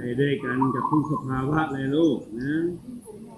ไปด้วยกันกับทุกสภาวะเลยลูกนะ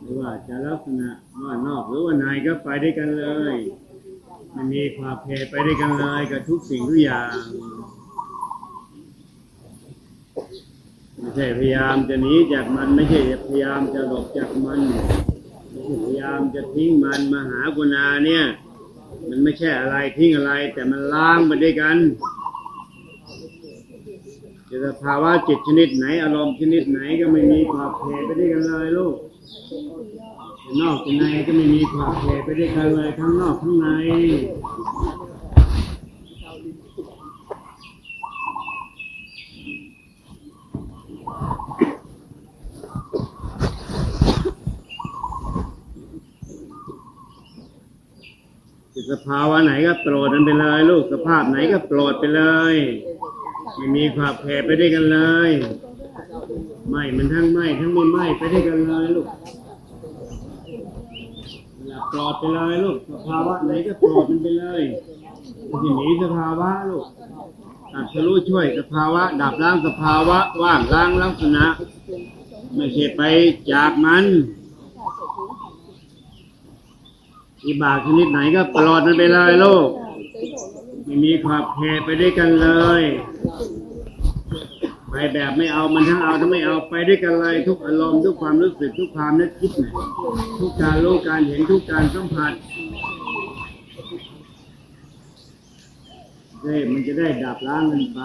ไม่ว่าจะลักษณะว่านอกหรือว่าในก็ไปด้วยกันเลยไม่มีความเพไปด้วยกันเลยกับทุกสิ่งทุกอย่างไม่ใช่พยายามจะหนีจากมันไม่ใช่พยายามจะหลบจากมันไม่ใช่พยายามจะทิ้งมันมาหากุณาเนี่ย มันไม่ใช่อะไรทิ้งอะไรแต่มันล้างไปด้วยกัน จะสภาวะจิตชนิดไหน อารมณ์ชนิดไหนก็ไม่มีขอบเขตไปด้วยกันเลยลูกนอกจะในก็ไม่มีขอบเขตไปด้วยกันเลยทั้งนอกทั้งในสภาวะไหนก็โปรดมันไปเลย ลูกสภาพไหนก็โปรดไปเลย ไม่มีความแผ่ไปด้วยกันเลยไม่มันทั้งไม่ทั้งไม่ไม่ไปด้วยกันเลยลูกปลอดไปเลยลูกสภาวะไหนก็โปรดมันไปเลยที่หนีสภาวะลูกตัดสรู้ช่วยสภาวะ ดับล้างสภาวะ ว่างล้างลักษณะ ไม่ใช่ไปจากมันอิบาชนิดไหนก็ปลอดมันไปเลยโลก ไม่มีขอบเขตไปด้วยกันเลย ไปแบบไม่เอามันทั้งเอาทั้งไม่เอาไปด้วยกันเลยทุกอารมณ์ทุกความรู้สึกทุกความนึกคิดเนี่ยทุกการรู้การเห็นทุกการสัมผัสเฮ้มันจะได้ดับล้างมันไป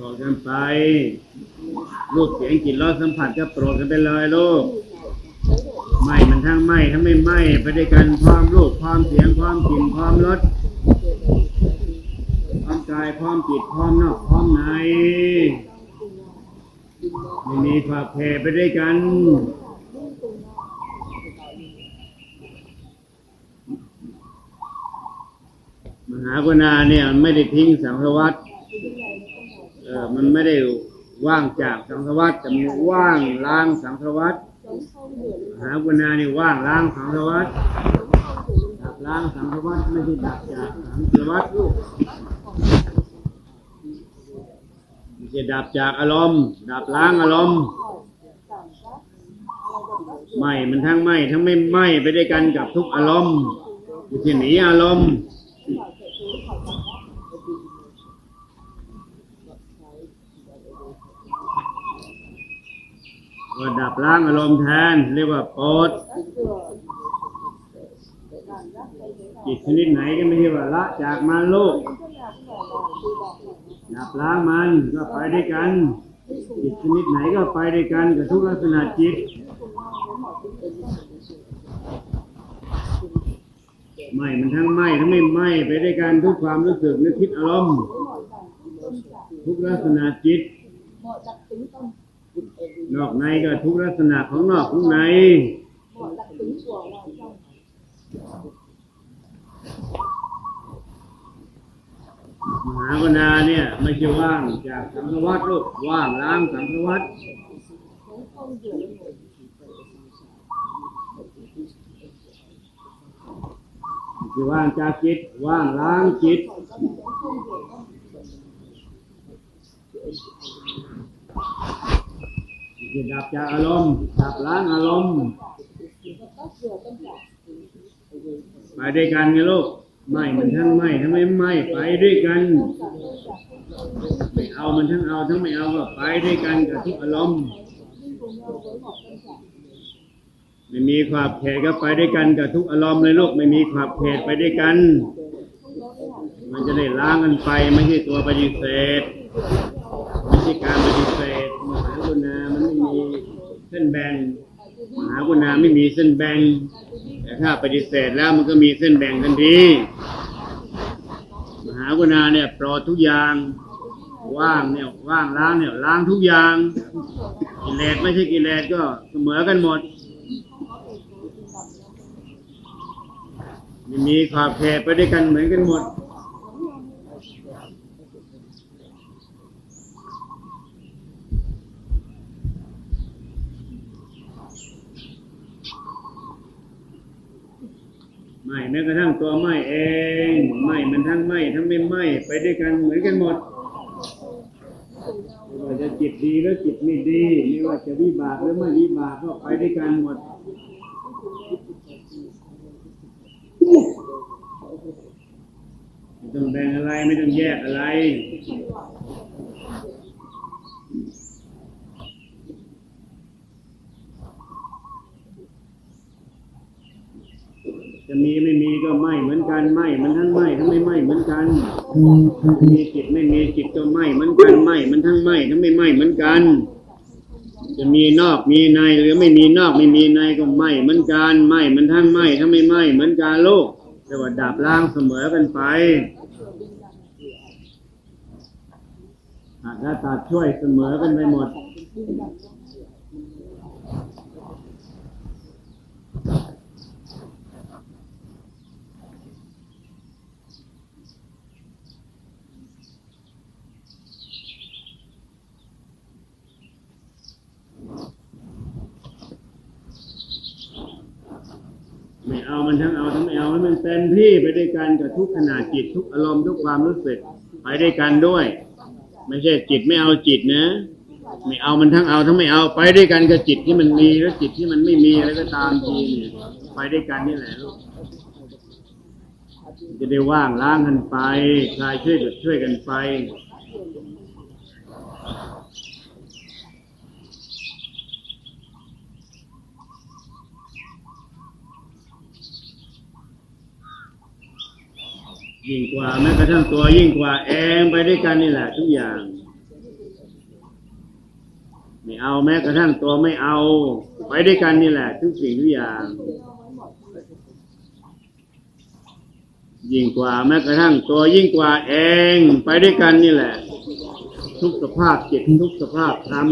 รดกันไป รูปเสียงกลิ่นรสสัมผัสก็โปรดกันไปเลยลูกไหมมันทั้งไหมทั้งไม่ไม่ไปด้วยกันพร้อมรูปพร้อมเสียงพร้อมกลิ่นพร้อมรสพร้อมกายพร้อมจิตพร้อมนอกพร้อมในไม่มีความเพไปด้วยกันมหากรุณาเนี่ยมันไม่ได้ทิ้งสังสารวัตร ออมันไม่ได้ว่างจากสังสารวัตแต่มันว่างล้างสังสารวัตหากรุณานี่ว่างล้างสังสารวัตดับล้างสังสารวัตไม่ใช่ดับจากสังสารวัตลูกไม่ใช่ดับจากอารมณ์ดับล้างอารมณ์ไม่มันทั้งไม่ทั้งไม่ไม่ไปด้วยกันกับทุกอารมณ์ไม่ใช่หนีอารมณ์ ว่าดับล้างอารมณ์แทน เรียกว่าโปรดจิตชนิดไหนก็ไม่ใช่ว่าละจากมันโลกดับล้างมันก็ไปด้วยกัน จิตชนิดไหนก็ไปด้วยกันกับทุกลักษณะจิตไม่มันทั้งไม่ทั้งไม่ไม่ไปด้วยกันทุกความรู้สึกนึกคิดอารมณ์ทุกลักษณะจิต นอกในก็ทุกลักษณะของนอกของใน มหากรุณาเนี่ยไม่ใช่ว่างจากสังสวัตลูกว่างล้างสังสารวัตคือว่างจากจิตว่างล้างจิต คือดับจากอารมณ์ดับล้างอารมณ์ไปด้วยกันไงลูกไม่มันทั้งไม่ทั้งไม่ไม่ไปด้วยกันไม่เอามันทั้งเอาทั้งไม่เอาก็ไปด้วยกันกับทุกอารมณ์ไม่มีขอบเขตก็ไปด้วยกันกับทุกอารมณ์เลยลูกไม่มีขอบเขตไปด้วยกัน มันจะได้ล้างกันไปไม่ใช่ตัวปฏิเสธไม่ใช่การปฏิเสธมหากุณามันไม่มี เส้นแบ่งมหากุณาไม่มีเส้นแบ่งแต่ถ้าปฏิเสธแล้วมันก็มีเส้นแบ่งทันทีมหากุณาเนี่ยปลอดทุกอย่าง ว่างเนี่ยว่างล้างเนี่ยล้างทุกอย่างกิเลสไม่ใช่กิเลสก็เสมอกันหมดไม่มีขอบเขตไปด้วยกันเหมือนกันหมด ไม่แม้กระทั่งตัวไม่เองไม่มันทั้งไม่ทั้งไม่ไม่ไปด้วยกันเหมือนกันหมดไม่ว่าจะจิตดีหรือจิตไม่ดีไม่ว่าจะวิบากหรือไม่วิบากก็ไปด้วยกันหมดไม่ต้องแบ่งอะไรไม่ต้องแยกอะไร มีไม่มีก็ไม่เหมือนกันไม่มันทั้งไม่ทั้งไม่ไม่เหมือนกัน มีจิตไม่มีจิตก็ไม่เหมือนกันไม่มันทั้งไม่ทั้งไม่ไม่เหมือนกัน จะมีนอกมีในหรือไม่มีนอกไม่มีในก็ไม่เหมือนกันไม่มันทั้งไม่ทั้งไม่ไม่เหมือนกันลูกแต่ว่าดับล้างเสมอกันไปหักและตัดช่วยเสมอกันไปหมด เอามันทั้งเอาทั้งไม่เอาให้มันเต็มที่ไปด้วยกันกับทุกขนาดจิตทุกอารมณ์ทุกความรู้สึกไปด้วยกันด้วย ไม่ใช่จิตไม่เอาจิตนะไม่เอามันทั้งเอาทั้งไม่เอาไปด้วยกันกับจิตที่มันมีและจิตที่มันไม่มีอะไรก็ตามทีเนี่ยไปด้วยกันนี่แหละลูกจะได้ว่างล้างกันไปคลายช่วยกันช่วยกันไป ยิ่งกว่าแม้กระทั่งตัวยิ่งกว่าเองไปด้วยกันนี่แหละทุกอย่าง ไม่เอาแม้กระทั่งตัวไม่เอา ไปด้วยกันนี่แหละ ทุกสิ่งทุกอย่าง ยิ่งกว่าแม้กระทั่งตัวยิ่งกว่าเองไปด้วยกันนี่แหละ ทุกสภาพจิตทุกสภาพธรรม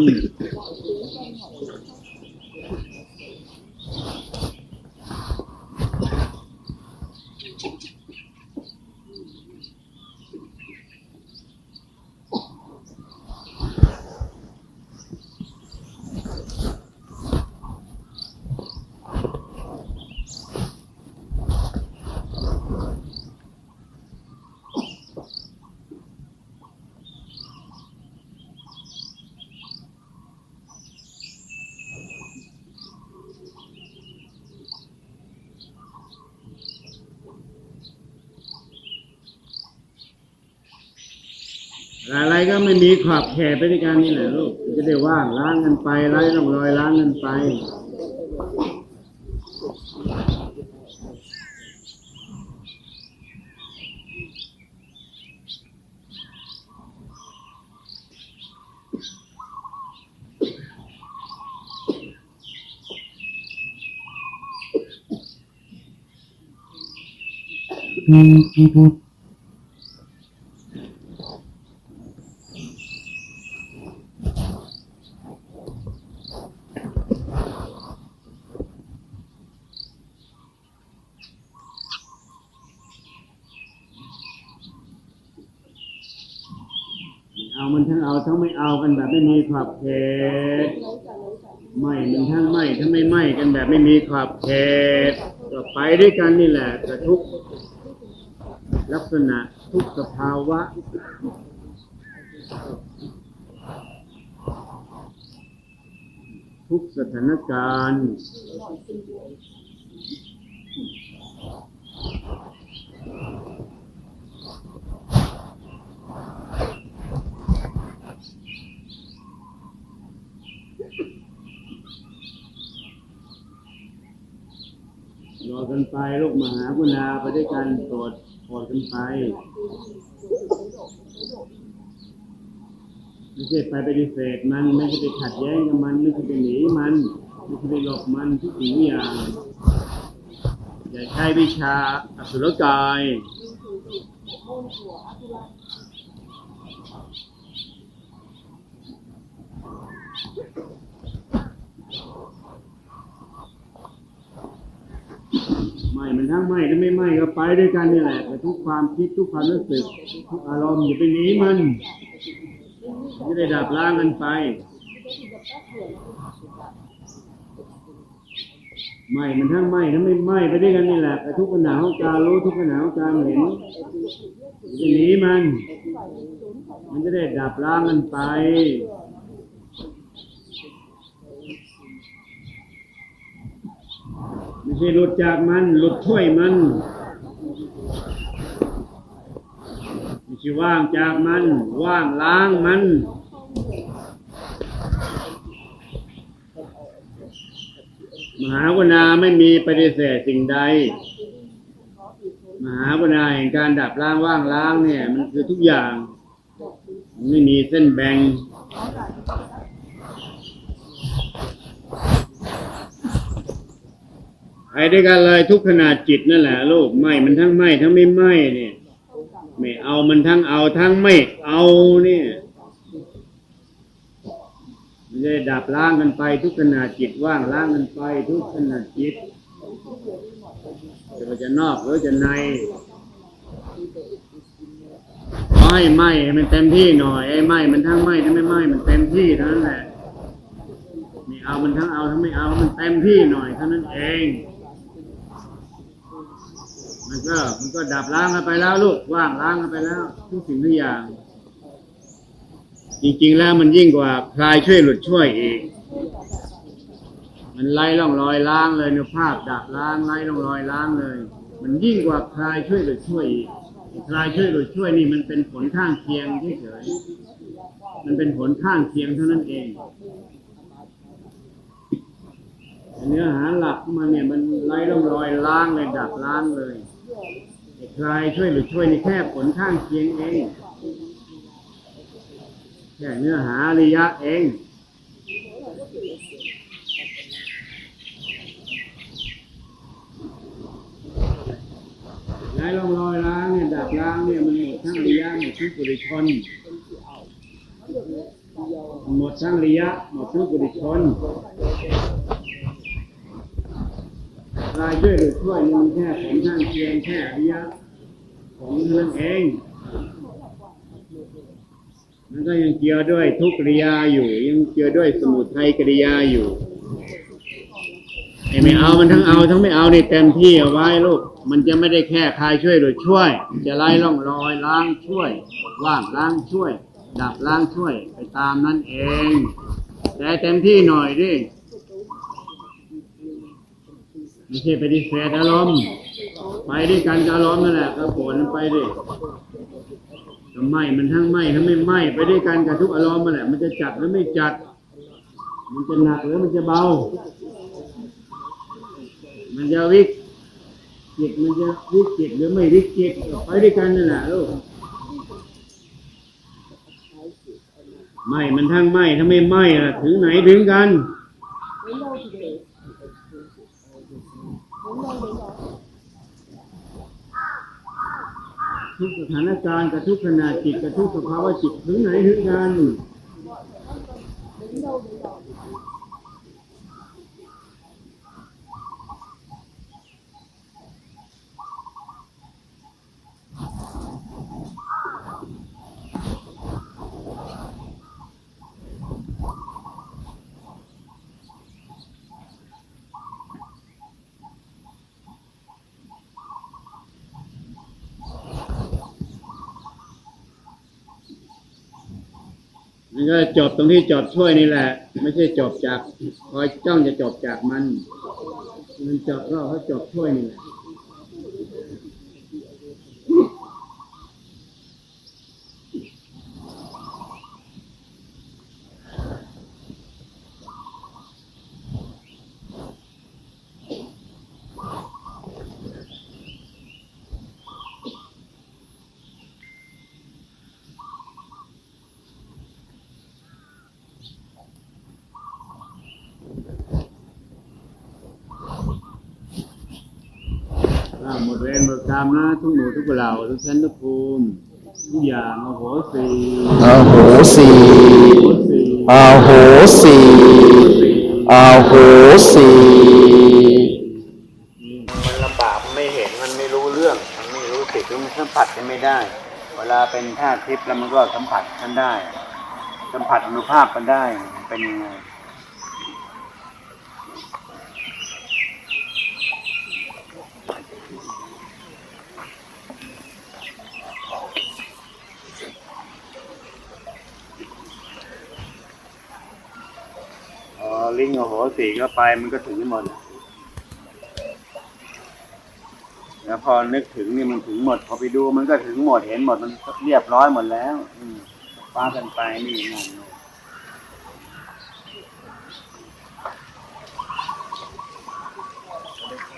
อะไรก็ไม่มีขอบแขกไปด้วยกันนี่แหละลูกจะได้ว่างล้างกันไปไร้ร่องรอยล้างกันไปเอามัน ทั้งเอาทั้งไม่เอากันแบบไม่มีขอบเขตไม่มันทั้งไม่ทั้งไม่ไม่กันแบบไม่มีขอบเขตก็ไปด้วยกันนี่แหละกับทุกลักษณะทุกสภาวะทุกสถานการณ์ รอกัน ไปลูกมหากุณาไปด้วยกันโปรดโปรดกันไปไม่ใช่ไปปฏิเสธมันไม่ใช่ไปขัดแย้งกับมันไม่ใช่ไปหนีมันไม่ใช่ไปหลบมันทุกสิ่งทุกอย่างอย่าใช้วิชาอสุรกาย ไมันทั้งไม่และไม่ไม่ก็ไปด้วยกันนี่แหละแต่ทุกความคิดทุกความรู้สึกทุกอารมณ์อย่าไปหนีมันจะได้ดับล้างกันไปไหม่มันทั้งไหม่ทั้งไม่ไหม่ไปด้วยกันนี่แหละแต่ทุกขณะของการรู้ทุกขณะของการเห็นจะหนีมัน มันจะได้ดับล้างมันไป ไม่ใช่หลุดจากมัน หลุดช่วยมันไม่ใช่ว่างจากมัน ว่างล้างมันมหากรุณาไม่มีปฏิเสธสิ่งใด มหากรุณาแห่งการดับล้างว่างล้างเนี่ย มันคือทุกอย่าง ไม่มีเส้นแบ่ง ไปด้วยกันเลยทุกขนาดจิตนั่นแหละลูกไม่มันทั้งไม่ทั้งไม่ไม่เนี่ยไม่เอามันทั้งเอาทั้งไม่เอาเนี่ยมันจะดับล้างกันไป ทุกขนาดจิตว่างล้างกันไป ทุกขนาดจิตจะว่าจะนอกหรือจะในขอให้ไมให้มันเต็มที่หน่อยไอ้ไหมมันทั้งไหมทั้งไม่ไหมมันเต็มที่เท่านั้นแหละไม่เอามันทั้งเอาทั้งไม่เอามันเต็มที่หน่อยเท่านั้นเอง มันก็มันก็ดับล้างกันไปแล้วลูกว่างล้างกันไปแล้ว ทุกสิ่งทุกอย่าง จริงๆแล้วมันยิ่งกว่าคลายช่วยหลุดช่วยอีกมันไล่ล่องรอยล้างเลยเนื้อภาพดับล้างไล่ล่องรอยล้างเลย มันยิ่งกว่าคลายช่วยหลุดช่วยอีกคลายช่วยหลุดช่วยนี่มันเป็นผลข้างเคียงเฉยมันเป็นผลข้างเคียงเท่านั้นเองเนื้อหาหลักมันเนี่ยมันไล่ร่องรอยล้างเลยดับล้างเลย คลายช่วยหรือช่วยในแค่ผลข้างเคียงเองแค่เนื้อหาระยะเองไล่ร่องรอยล้างเนี่ยดับล้างเนี่ยมันหมดทั้งระยะหมดทั้งปุริชนหมดทั้งระยะหมดทั้งปุริชน รายช่วยหรือช่วยนี่มันแค่ผลข้างเคียงแค่อริยะของมันเอง มันก็ยังเกี่ยวด้วยทุกกริยาอยู่ ยังเกี่ยวด้วยสมุทัยกริยาอยู่ไอ้ไม่เอามันทั้งเอาทั้งไม่เอานี่เต็มที่เอาไว้ลูก มันจะไม่ได้แค่คลายช่วยหรือช่วย จะไล่ร่องรอยล้างช่วย ว่างล้างช่วย ดับล้างช่วยไปตามนั้นเอง แต่เต็มที่หน่อยดิ ไม่ใช่ไปดิเสธอารมณ์ไปด้วยกันกับอารมณ์นั่นแหละก็ผลไปดิจะไหมมันทั้งไหมทั้งไม่ไหมไปด้วยกันกับทุกอารมณ์นั่นแหละ มันจะจัดหรือไม่จัด มันจะหนักหรือมันจะเบา มันจะวิกจิตมันจะวิกจิตหรือไม่วิกจิตไปด้วยกันนั่นแหละลูกไหมมันทั้งไหมทั้งไม่ไหมล่ะถึงไหนถึงกัน ทุกสถานการณ์กับทุกขณะจิตกับทุกสภาวะจิตถึงไหนถึงกัน ก็จบตรงที่จบช่วยนี่แหละ ไม่ใช่จบจากคอยจ้องจะจบจากมัน มันจบก็เขาจบช่วยนี่แหละ อ่าหมดเวรหมดกรรมนะทุกหนูทุกเหล่าทุกชั้นทุกภูมิทุกอย่างโอโหสีอาโหสีโหสีอาโหสีอาโหสีมันลำบากมันไม่เห็นมันไม่รู้เรื่อง มันไม่รู้สึกมันสัมผัสกันไม่ได้ เวลาเป็นธาตุทิพย์แล้วมันก็สัมผัสกันได้ สัมผัสอนุภาพกันได้เป็นยังไง ลิงโอ้โหสีก็ไปมันก็ถึงหมดอะแล้วพอนึกถึงนี่มันถึงหมด พอไปดูมันก็ถึงหมดเห็นหมดมันเรียบร้อยหมดแล้วอืมฟ้ากันไปนี่นั่นนู่น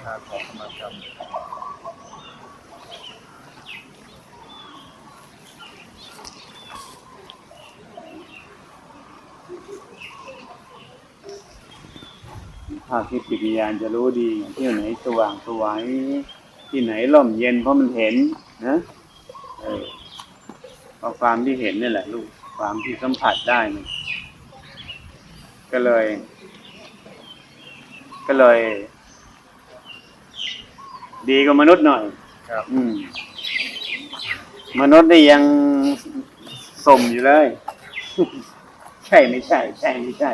ภา คที่จิตวิญญาณจะรู้ดีที่ไหนสว่างสวยที่ไหนร่มเย็นเพราะมันเห็นนะเออเพราะความที่เห็นนี่แหละลูกความที่สัมผัสได้นี่ก็เลย ก็เลย ดีกว่ามนุษย์หน่อย ครับ อืม มนุษย์นี่ยังสมอยู่เลย ใช่ไม่ใช่ ใช่ไม่ใช่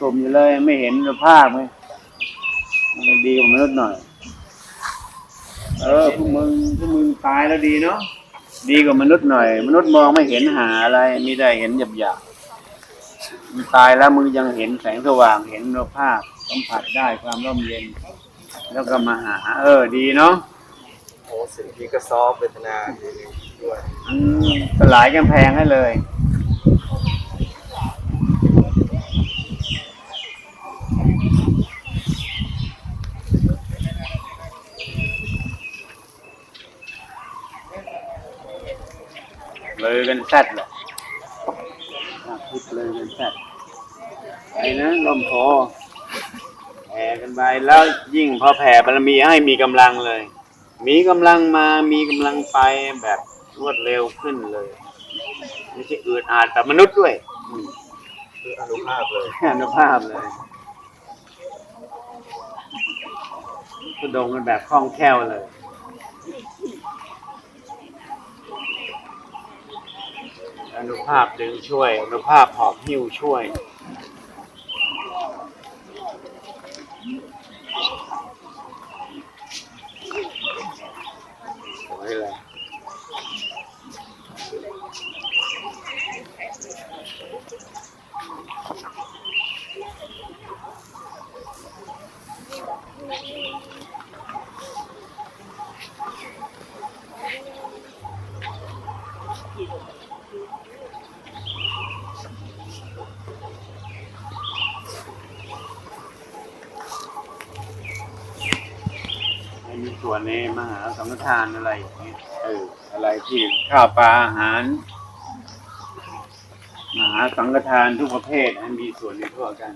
สมอยู่เลยไม่เห็นสภาพไหมมันดีกว่ามนุษย์หน่อย เออพวกมึงพวกมึงตายแล้วดีเนาะดีกว่ามนุษย์หน่อย มนุษย์มองไม่เห็นหาอะไรมีได้เห็นหยาบหยาบๆมึงตายแล้วมึงยังเห็นแสงสว่างเห็นภาพสัมผัสได้ความร่มเย็น แล้วก็มาหา เออ ดีเนาะโอ้สิ่งที่ก็ซอฟต์เวทนาดีด้วยอืมสลายกำแพงให้เลย เลยกันแซดเลยอะพูดเลยกันแซดไปนะลมโพแผ่กันไปแล้วยิ่งพอแผ่บารมีให้มีกำลังเลย มีกำลังมามีกำลังไปแบบรวดเร็วขึ้นเลยไม่ใช่อืดอาดแบบมนุษย์ด้วยอืมคืออนุภาพเลยอนุภาพเลยกระดงกันแบบคล่องแคล่วเลย อนุภาพดึงช่วย อนุภาพหอบหิ้วช่วยโอ้ยเลย ให้มีส่วนในมหา สังฆทานอะไรอย่างเงี้ยเอออะไรที่ข้าวปลาอาหารมหาสังฆทานทุกประเภทให้มีส่วนในทั่วกัน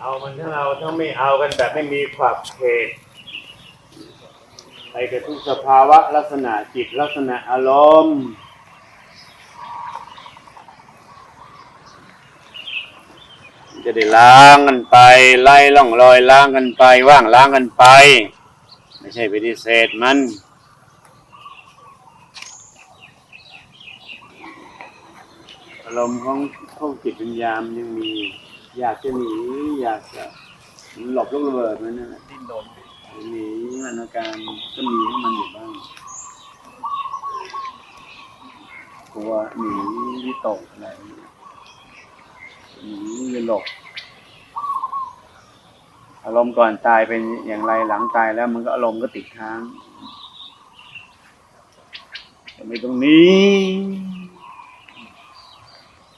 เอามันถ้าเราถ้าไม่เอากันแบบไม่มีขอบเขต ไปกับทุกสภาวะลักษณะจิตลักษณะอารมณ์จะได้ล้างกันไป ไล่ล่องรอยล้างกันไป ว่างล้างกันไป ไม่ใช่ปฏิเสธมันอารมณ์ของพวกจิตวิญญาณยังมี อยากจะหนีอยากจะหลบลูกระเบิดมันนั่นแหละดิ้นรน หนีมันอาการก็มีให้มันอยู่บ้างกลัวหนีวิตกอะไรหนีหลบอารมณ์ก่อนตายเป็นอย่างไรหลังตายแล้วมันก็อารมณ์ก็ติดค้างแต่ไม่ตรงนี้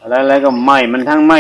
อะไรๆก็ไหม้มันทั้งไหม้